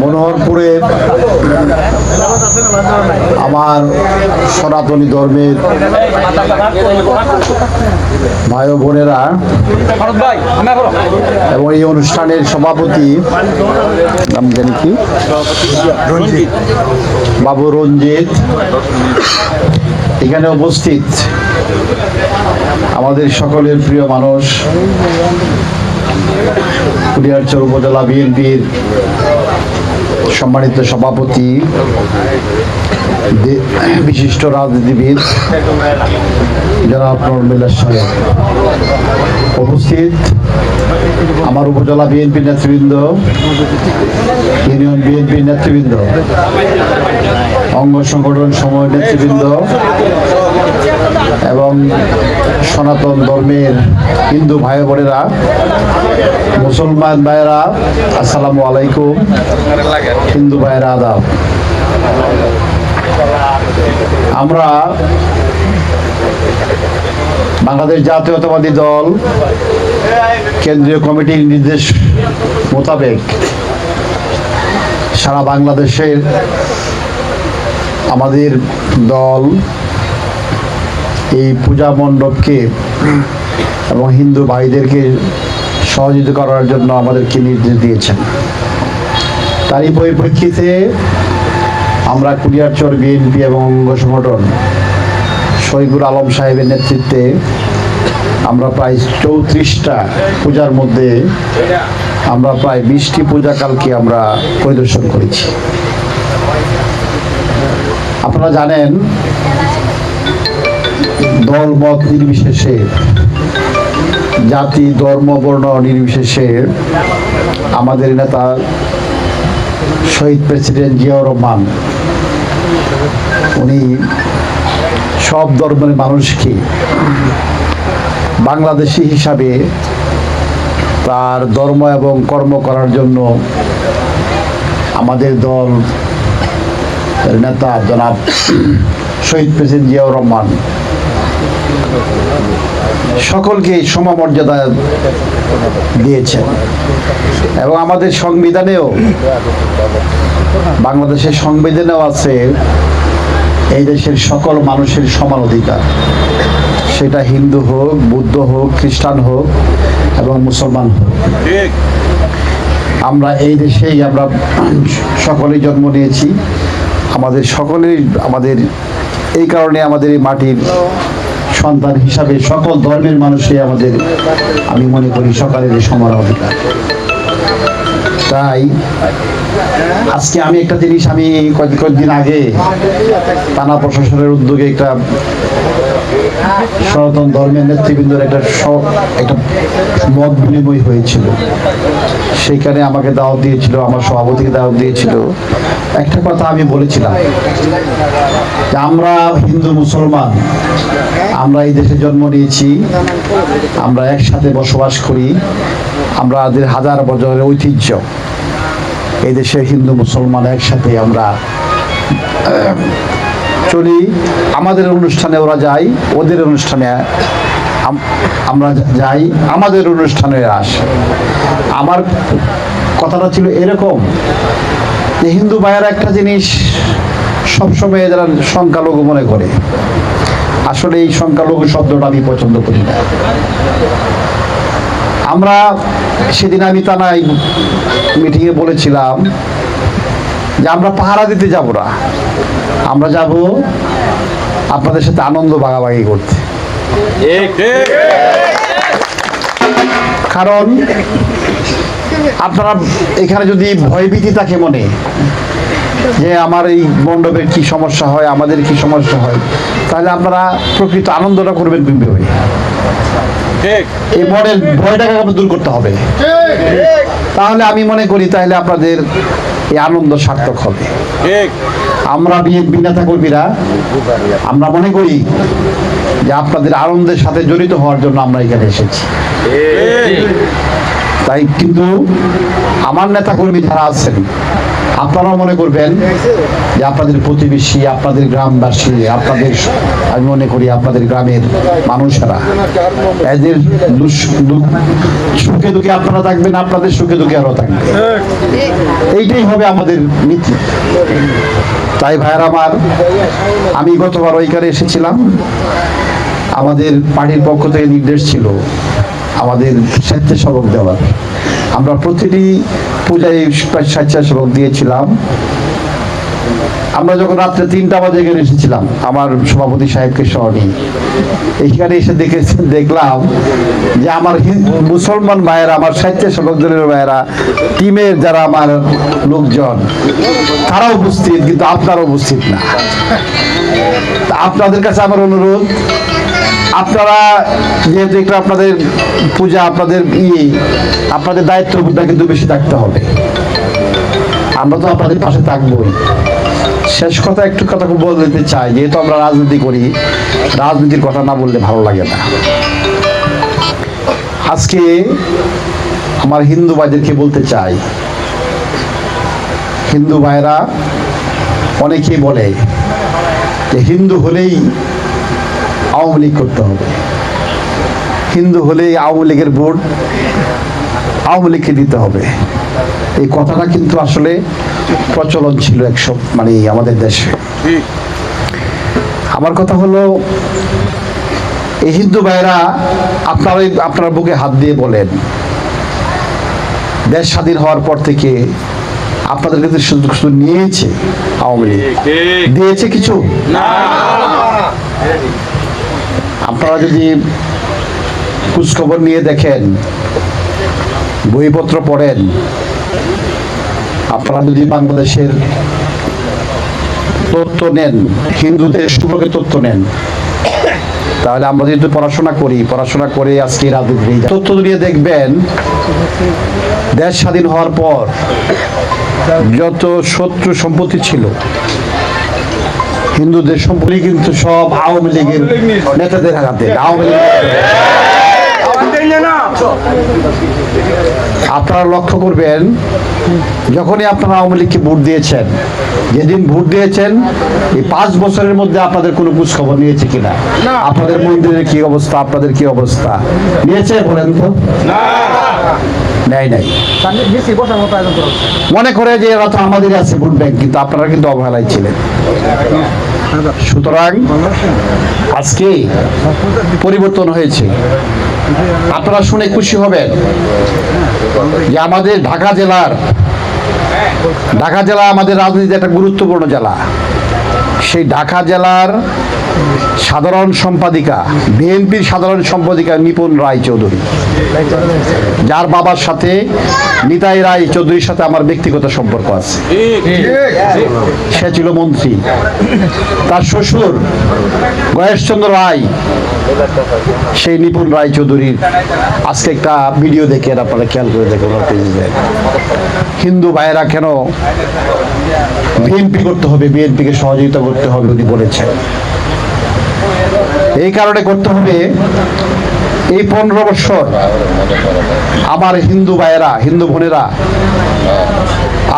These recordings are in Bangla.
মনোহরপুরে আমার সনাতনী ধর্মের ভাই বোনেরা এবং এই অনুষ্ঠানের সভাপতি নাম জানি কি? বাবু রঞ্জিত। এখানে উপস্থিত আমাদের সকলের প্রিয় মানুষ কুলিয়ারচর উপজেলা বিএনপির সম্মানিত সভাপতি বিশিষ্ট রাজনীতিবিদ, জনাব নরমিল্লা সাহেব। উপস্থিত আমার উপজেলা বিএনপি নেতৃবৃন্দ, ইউনিয়ন বিএনপি নেতৃবৃন্দ, অঙ্গ সংগঠন সময় নেতৃবৃন্দ এবং সনাতন ধর্মের হিন্দু ভাই বোনেরা, মুসলমান ভাইয়েরা, আসসালামু আলাইকুম। হিন্দু ভাইয়েরা, আদাব। আমরা বাংলাদেশ জাতীয়তাবাদী দল কেন্দ্রীয় কমিটির নির্দেশ মোতাবেক সারা বাংলাদেশের আমাদের দল এই পূজা মণ্ডপকে এবং হিন্দু ভাইদেরকে সহযোগিতা করার জন্য আমাদেরকে নির্দেশ দিয়েছেন। তারই পরিপ্রেক্ষিতে আমরা কুলিয়ারচর বিএনপি এবং অঙ্গ সংগঠন শহীদুল আলম সাহেবের নেতৃত্বে আমরা প্রায় চৌত্রিশটা পূজার মধ্যে আমরা প্রায় বিশটি পূজা কালকে আমরা পরিদর্শন করেছি। আপনারা জানেন দল মত নির্বিশেষে, জাতি, ধর্ম, বর্ণ নির্বিশেষে আমাদের নেতা শহীদ প্রেসিডেন্ট জিয়াউর রহমান, উনি সব ধর্মের মানুষকে বাংলাদেশি হিসাবে তার ধর্ম এবং কর্ম করার জন্য আমাদের দল নেতা জনাব শহীদ প্রেসিডেন্ট জিয়াউর রহমান সকলকে সমমর্যাদা দিয়েছেন। এবং আমাদের সংবিধানেও, বাংলাদেশের সংবিধানেও আছে, এই দেশের সকল মানুষের সমান অধিকার। সেটা হিন্দু হোক, বুদ্ধ হোক, খ্রিস্টান হোক, এবং মুসলমান হোক। আমরা এই দেশেই আমরা সকলেই জন্ম নিয়েছি। আমাদের সকলেই আমাদের এই কারণে আমাদের এই মাটির সন্তান হিসাবে সকল ধর্মের মানুষই আমাদের, আমি মনে করি সকালের সমান অধিকার। তাই আজকে আমি একটা জিনিস আমি কয়েক কয়েকদিন আগে থানা প্রশাসনের উদ্যোগে একটা সনাতন ধর্মের নেতৃবৃন্দের একটা একটা মত বিনিময় হয়েছিল। সেইখানে আমাকে দাওয়াত দিয়েছিল, আমার সভাপতিকে দাওয়াত দিয়েছিল। একটা কথা আমি বলেছিলাম যে আমরা হিন্দু মুসলমান আমরা এই দেশে জন্ম নিয়েছি। আমরা একসাথে বসবাস করি। আমরা আমাদের হাজার বছরের ঐতিহ্য। এই দেশে হিন্দু, মুসলমান একসাথে আমরা চলি। আমাদের অনুষ্ঠানে ওরা যায়, ওদের অনুষ্ঠানে আমরা যাই, আমাদের অনুষ্ঠানে আসে। আমার কথাটা ছিল এরকম যে হিন্দু ভাইয়ের একটা জিনিস সবসময় যারা সংখ্যালঘু মনে করে আসলে এই সংখ্যালঘু শব্দটা আমি পছন্দ করি না। আমরা সেদিন আমি তানাই মিটিংয়ে বলেছিলাম যে আমরা পাহারা দিতে যাব না। আমরা যাব আপনাদের সাথে আনন্দ ভাগাভাগি করতে। কারণ আপনারা এখানে যদি ভয়ভীতি থাকে মনে যে আমার এই মণ্ডপের কি সমস্যা হয় আমাদের কি সমস্যা হয় তাহলে আপনারা প্রকৃত আনন্দটা করবেন কীভাবে? এই মনের ভয়টাকে আপনাদের দূর করতে হবে। তাহলে আমি মনে করি তাহলে আপনাদের এই আনন্দ সার্থক হবে। আমরা বিএনপি নেতা কর্মীরা আমরা মনে করি যে আপনাদের আনন্দের সাথে জড়িত হওয়ার জন্য আমরা এখানে এসেছি। তাই কিন্তু আমার নেতা কর্মী যারা আছেন আপনারাও মনে করবেন যে আপনাদের প্রতিবেশী, আপনাদের গ্রামবাসী, আপনাদের, আমি মনে করি আপনাদের গ্রামের মানুষেরা, এদের সুখে দুঃখে আপনারা থাকবেন, আপনাদের সুখে দুঃখে আরও থাকবে এইটাই হবে আমাদের নীতি। তাই ভাইয়ের আমার, আমি গতবার ওইখানে এসেছিলাম। আমাদের পার্টির পক্ষ থেকে নির্দেশ ছিল আমাদের স্বেচ্ছাসেবক দেওয়ার। আমরা প্রতিটি পূজায় স্বেচ্ছাসেবক দিয়েছিলাম। আমরা যখন রাত্রে তিনটা বাজে এখানে এসেছিলাম, আমার সভাপতি সাহেবকে সহ নিয়ে এইখানে এসে দেখে দেখলাম যে আমার মুসলমান ভাইয়েরা, আমার স্বেচ্ছাসেবক দলের ভাইয়েরা, টিমের যারা আমার লোকজন তারা উপস্থিত, কিন্তু আপনারা উপস্থিত না। আপনাদের কাছে আমার অনুরোধ, আপনারা যেহেতু একটু আপনাদের পূজা, আপনাদের ইয়ে আপনাদের দায়িত্ববোধটা কিন্তু বেশি থাকতে হবে। আমরা তো আপনাদের পাশে থাকবোই। শেষ কথা একটু কথা বলতে চাই, যেহেতু আমরা রাজনীতি করি, রাজনীতির কথা না বললে ভালো লাগে না। আজকে আমার হিন্দু ভাইদেরকে বলতে চাই, হিন্দু ভাইরা অনেকেই বলে যে হিন্দু হলেই আওয়ামী লীগ করতে হবে। হিন্দু হলেই আওয়ামী লীগের ভোট আওয়ামী লীগকে দিতে হবে। এই কথাটা কিন্তু আসলে প্রচলন ছিল একশো মানে আমাদের দেশে। আমার কথা হলো এই হিন্দু ভাইরা আপনারাই আপনার বুকে হাত দিয়ে বলেন দেশ স্বাধীন হওয়ার পর থেকে আপনাদের কিন্তু শুধু শুধু নিয়েছে আওয়ামী লীগ? দিয়েছে কিছু? আপনারা যদি খোঁজখবর নিয়ে দেখেন বইপত্র পড়েন। আপনারা যদি বাংলাদেশের তথ্য নেন, হিন্দুদের সম্পর্কে তথ্য নেন, তাহলে আমরা যেহেতু পড়াশোনা করি, পড়াশোনা করে আজকে রাজনীতি তথ্য নিয়ে দেখবেন, দেশ স্বাধীন হওয়ার পর যত শত্রু সম্পত্তি ছিল, হিন্দুদের সম্পত্তি কিন্তু সব আওয়ামী লীগের নেতাদের হাতে। আওয়ামী লীগের আপনারা লক্ষ্য করবেন যখনই আপনারা আওয়ামী লীগকে ভোট দিয়েছেন যেদিন ভোট দিয়েছেন এই পাঁচ বছরের মধ্যে আপনাদের কোনো খোঁজ খবর নিয়েছে কিনা? আপনাদের মন্দিরের কি অবস্থা? আপনাদের কি অবস্থা? নিয়েছে বলেন তো? নেয় নাই। মনে করে যে এরা তো আমাদের আছে ভোট ব্যাংক কিন্তু আপনারা কিন্তু অবহেলায় ছিলেন। সুতরাং আজকে পরিবর্তন হয়েছে। আপনারা শুনে খুশি হবেন যে আমাদের ঢাকা জেলার, ঢাকা জেলা আমাদের রাজনীতিতে একটা গুরুত্বপূর্ণ জেলা। সেই ঢাকা জেলার সাধারণ সম্পাদিকা, বিএনপির সাধারণ সম্পাদিকা নিপুণ রায় চৌধুরী যার বাবার সাথে নিতাই রায় চৌধুরীর সাথে আমার ব্যক্তিগত সম্পর্ক আছে। সে ছিল মন্ত্রী। তার শ্বশুর গয়েশচন্দ্র রায়, সেই নিপুণ রায় চৌধুরীর আজকে একটা ভিডিও দেখেন, আপনারা খেয়াল করে দেখুন হিন্দু ভাইয়েরা কেন বিএনপি করতে হবে, বিএনপিকে সহযোগিতা করতে হবে উনি বলেছেন এই কারণে করতে হবে এই পনেরো বছর আমার হিন্দু ভাইয়েরা, হিন্দু বোনেরা,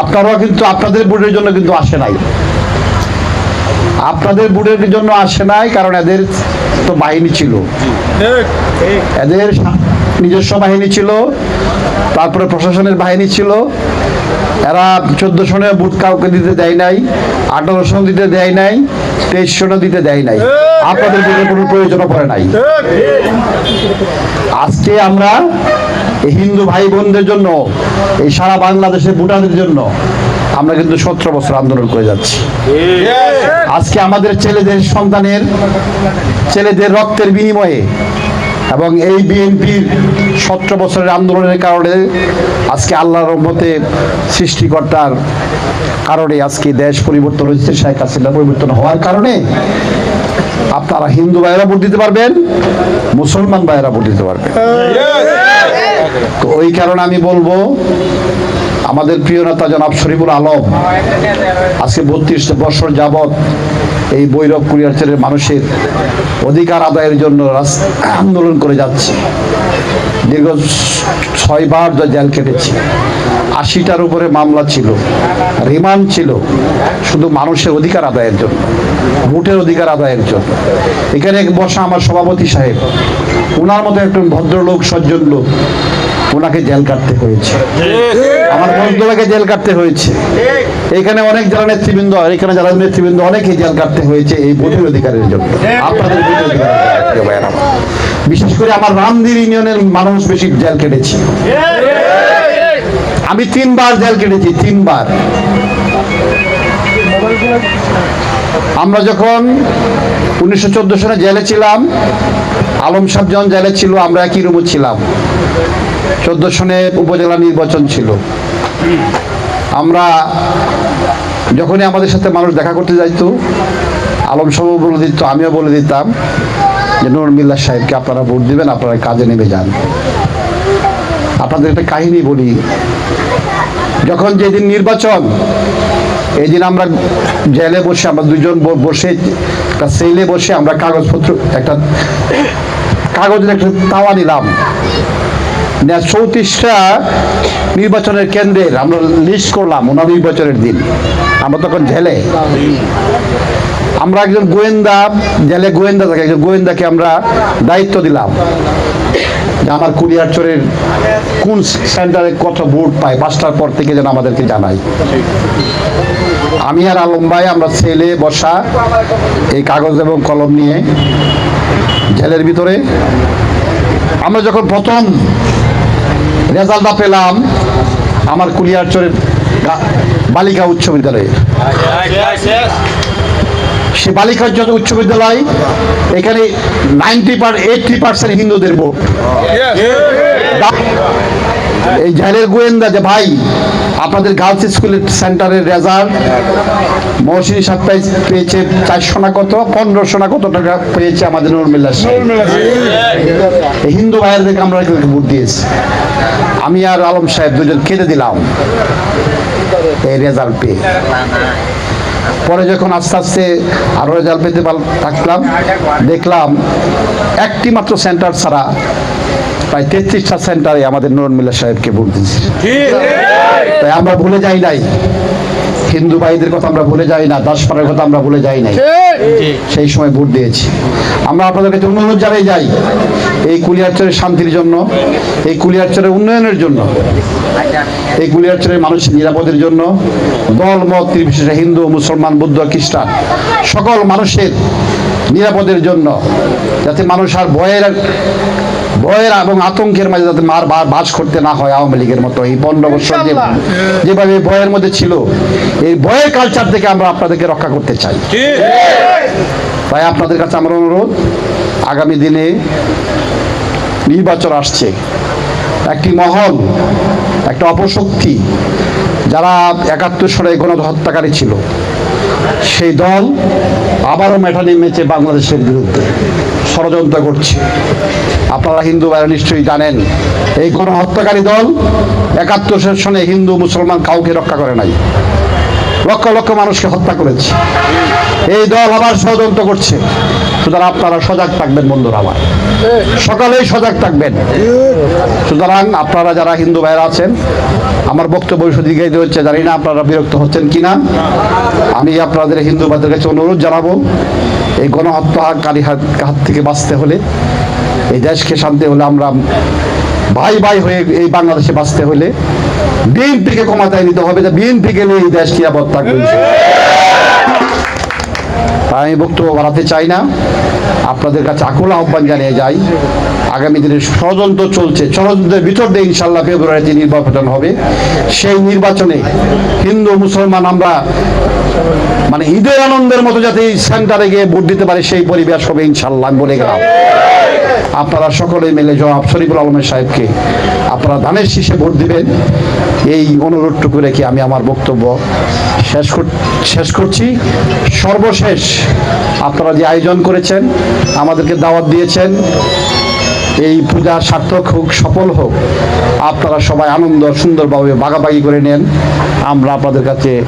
আপনারাও কিন্তু আপনাদের বুড়ের জন্য কিন্তু আসে নাই। আপনাদের বুড়ের জন্য আসে নাই কারণ এদের তো বাহিনী ছিল। এদের নিজস্ব বাহিনী ছিল, তারপরে প্রশাসনের বাহিনী ছিল। এরা চোদ্দ সনে বুট কাউকে দিতে দেয় নাই, আঠারো সন দিতে দেয় নাই। তেইশ দিতে দেয় নাই। আপনাদের বুটের কোনো প্রয়োজনও পড়ে নাই। আজকে আমরা হিন্দু ভাই বোনদের জন্য, এই সারা বাংলাদেশের ভুটানের জন্য আমরা কিন্তু সতেরো বছর আন্দোলন করে যাচ্ছি। আজকে আমাদের ছেলেদের সন্তানের, ছেলেদের রক্তের বিনিময়ে এবং এই বিএনপির সতেরো বছরের আন্দোলনের কারণে আজকে আল্লাহর রহমতে সৃষ্টিকর্তার কারণে আজকে দেশ পরিবর্তন হয়েছে, শেখ হাসিনা পরিবর্তন হওয়ার কারণে আপনারা হিন্দু ভাইয়েরা ভোট দিতে পারবেন, মুসলমান ভাইয়েরা ভোট দিতে পারবেন। তো ওই কারণে আমি বলব, আমাদের প্রিয় নেতা জনাব শরীফুল আলম, আজকে বত্রিশ বছর যাবৎ এই বৈরব কুরিয়ারচরের মানুষের অধিকার আদায়ের জন্য আন্দোলন করে যাচ্ছে। দীর্ঘ ছয়বার জেল কেটেছি আশিটার উপরে মামলা ছিল, রিমান্ড ছিল, শুধু মানুষের অধিকার আদায়ের জন্য, ভোটের অধিকার আদায়ের জন্য। এখানে এক বসা আমার সভাপতি সাহেব ওনার মতো একজন ভদ্রলোক, সজ্জন লোক ওনাকে জেল কাটতে হয়েছে। আমার বন্ধুরাকে জেল কাটতে হয়েছে। এখানে অনেক যারা নেতৃবৃন্দ এখানে যারা নেতৃবৃন্দ অনেকে জেল কাটতে হয়েছে এই ভোটের অধিকারের জন্য। আপনাদের ভোটের আমার। বিশেষ করে আমার রামদির ইউনিয়নের মানুষ বেশি জেল কেটেছি। আমি তিনবার জেল কেটেছি, তিনবার। আমরা যখন উনিশশো চোদ্দ সালে জেলে ছিলাম, আলম সাহেব জেলে ছিল, আমরা একই রুমে ছিলাম। চোদ্দ সনে উপজেলা নির্বাচন ছিল। আমরা যখনই আমাদের সাথে মানুষ দেখা করতে যাইতো, আলম সাহেব বলে দিত, আমিও বলে দিতাম যে নুর মিল্লা সাহেবকে আপনারা ভোট দিবেন, আপনারা কাজে নেমে যান। আপনাদের একটা কাহিনী বলি। যখন যেদিন নির্বাচন এই দিন আমরা জেলে বসে আমরা দুজন বসে সেলে বসে আমরা কাগজপত্র, একটা কাগজের একটা তাওয়া নিলাম। চৌত্রিশটা নির্বাচনের কেন্দ্রের আমরা লিস্ট করলাম ওনার নির্বাচনের দিন। আমরা তখন জেলে। আমরা একজন গোয়েন্দা, জেলে গোয়েন্দা থাকে, একজন গোয়েন্দাকে আমরা দায়িত্ব দিলাম। আমার কুলিয়ারচরের কোন সেন্টারে কত ভোট পায়, পাঁচটার পর থেকে যেন আমাদেরকে জানাই আমি আর আলম ভাই, আমরা ছেলে, বসা, এই কাগজ এবং কলম নিয়ে জেলের ভিতরে। আমরা যখন প্রথম রেজাল্টটা পেলাম, আমার কুলিয়ারচরের বালিকা উচ্চ বিদ্যালয়ে। সে বালিকা উচ্চ বিদ্যালয়, এখানে নাইনটি পার এইটটি পার্সেন্ট হিন্দুদের এই জেলের গোয়েন্দা যে ভাই, আপনাদের গার্লস স্কুলের সেন্টারের রেজাল্ট মহসিনী সাহেব পেয়েছে চারশো না কত, পনেরোশো না কত টাকা পেয়েছে আমাদের নর্মিল্লা হিন্দু ভাইয়েরদেরকে আমরা ভোট দিয়েছি। আমি আর আলম সাহেব দুজন কেঁদে দিলাম। এই রেজাল্ট পেয়ে। পরে যখন আস্তে আস্তে আরও রেজাল্ট পেতে থাকলাম দেখলাম একটি মাত্র সেন্টার ছাড়া প্রায় তেত্রিশটা সেন্টারে আমাদের নুরন মিল্লা সাহেবকে ভোট দিয়েছি। তাই আমরা ভুলে যাই নাই। হিন্দু ভাইদের কথা আমরা ভুলে যাই না দাসপাড়ার কথা আমরা ভুলে যাই নাই। সেই সময় ভোট দিয়েছি। আমরা আপনাদের কাছে অনুরোধ জানাই যাই এই কুলিয়ারচরের শান্তির জন্য এই কুলিয়ারচরের উন্নয়নের জন্য এই কুলিয়ারচরের মানুষের নিরাপদের জন্য দল মত নির্বিশেষে হিন্দু মুসলমান বৌদ্ধ খ্রিস্টান সকল মানুষের নিরাপদের জন্য যাতে মানুষ আর ভয়ের ভয়ের এবং আতঙ্কের মাঝে যাতে মার বা- বাস করতে না হয় আওয়ামী লীগের মতো। এই পনেরো বছর যেভাবে ভয়ের মধ্যে ছিল এই ভয়ের কালচার থেকে আমরা আপনাদেরকে রক্ষা করতে চাই। তাই আপনাদের কাছে আমার অনুরোধ, আগামী দিনে নির্বাচন আসছে। একটি মহল, একটা অপশক্তি যারা একাত্তর সালে গণহত্যাকারী ছিল, সেই দল আবারও মেঠা নেমেছে বাংলাদেশের বিরুদ্ধে। ষড়যন্ত্র করছে। আপনারা হিন্দু ভাইরা নিশ্চয়ই জানেন, এই গণহত্যাকারী দল একাত্তর সনে হিন্দু, মুসলমান কাউকে রক্ষা করে নাই। লক্ষ লক্ষ মানুষকে হত্যা করেছে। এই দল আবার ষড়যন্ত্র করছে। সুতরাং আপনারা সজাগ থাকবেন, বন্ধুরা আমার। সকালেই সজাগ থাকবেন। সুতরাং আপনারা যারা হিন্দু ভাইরা আছেন, আমার বক্তব্য দিকে হচ্ছে, জানি না আপনারা বিরক্ত হচ্ছেন কিনা। আমি আপনাদের হিন্দু ভাইদের কাছে অনুরোধ জানাব, এই গণহত্যাকারী হাত হাত থেকে বাঁচতে হলে, এই দেশকে শান্তি হলে আমরা ভাই ভাই হয়ে এই বাংলাদেশে বাঁচতে হলে বিএনপিকে ক্ষমতায় নিতে হবে বিএনপি গেলে এই দেশ নিরাপদ থাকবে। আমি বক্তব্য বাড়াতে চাই না। আপনাদের কাছে আকুল আহ্বান জানিয়ে যাই। আগামী দিনে ষড়যন্ত্র চলছে। ষড়যন্ত্রের ভিতর দিয়ে ইনশাল্লাহ ফেব্রুয়ারিতে নির্বাচন হবে, সেই নির্বাচনে হিন্দু, মুসলমান আমরা মানে ঈদের আনন্দের মতো যাতে এই সেন্টারে গিয়ে ভোট দিতে পারে, সেই পরিবেশ হবে ইনশাল্লাহ আমি বলে গেলাম। আপনারা সকলে মিলে জনাব শরীফুল আলমের সাহেবকে আপনারা ধানের শীষে ভোট দিবেন। এই অনুরোধটুকু রেখে আমি আমার বক্তব্য শেষ শেষ করছি। সর্বশেষ আপনারা যে আয়োজন করেছেন, আমাদেরকে দাওয়াত দিয়েছেন এই পূজা সার্থক হোক, সফল হোক, আপনারা সবাই আনন্দ, সুন্দরভাবে বাগাবাগি করে নেন। আমরা আপনাদের কাছে,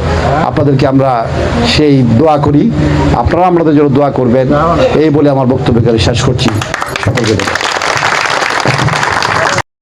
আপনাদেরকে আমরা সেই দোয়া করি। আপনারা আমাদের জন্য দোয়া করবেন। এই বলে আমার বক্তব্যকে আমি শেষ করছি। সকলকে।